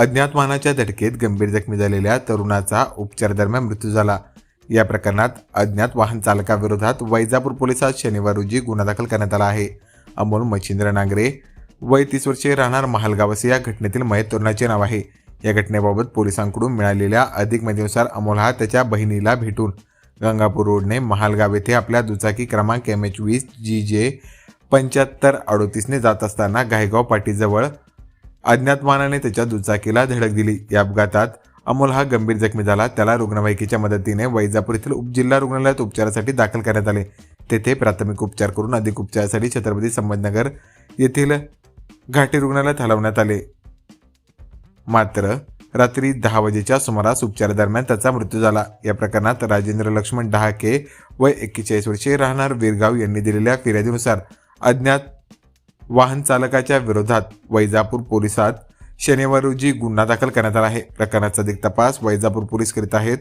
अज्ञात वाहनाच्या धडकेत गंभीर जखमी झालेल्या तरुणाचा उपचारादरम्यान मृत्यू झाला. या प्रकरणात अज्ञात वाहन चालकाविरोधात वैजापूर पोलिसात शनिवार रोजी गुन्हा दाखल करण्यात आला आहे. अमोल मच्छिंद्र नांगरे वय तीस वर्षे राहणार महालगाव असे या घटनेतील मयत तरुणाचे नाव आहे. या घटनेबाबत पोलिसांकडून मिळालेल्या अधिक माहितीनुसार अमोल हा त्याच्या बहिणीला भेटून गंगापूर रोडने महालगाव येथे आपल्या दुचाकी क्रमांक एम एच वीस जी जे पंच्याहत्तर अडोतीसने जात असताना गायगाव पाटीजवळ अज्ञातमानाने त्याच्या दुचाकीला धडक दिली. या अपघातात अमोल हा गंभीर जखमी झाला. त्याला रुग्णवाहिकेच्या मदतीने वैजापूर येथील उपजिल्हा रुग्णालयात उपचारासाठी दाखल करण्यात आले. तेथे प्राथमिक उपचार करून अधिक उपचारासाठी छत्रपती संभाजीनगर येथील घाटी रुग्णालयात हलवण्यात आले. मात्र रात्री दहा वाजेच्या सुमारास उपचारादरम्यान त्याचा मृत्यू झाला. या प्रकरणात राजेंद्र लक्ष्मण डहाके व एक्केचाळीस वर्षे राहणार वीरगाव यांनी दिलेल्या फिर्यादीनुसार अज्ञात वाहन चालकाच्या विरोधात वैजापूर पोलिसात शनिवार रोजी गुन्हा दाखल करण्यात आला आहे. प्रकरणाचा अधिक तपास वैजापूर पोलीस करीत आहेत.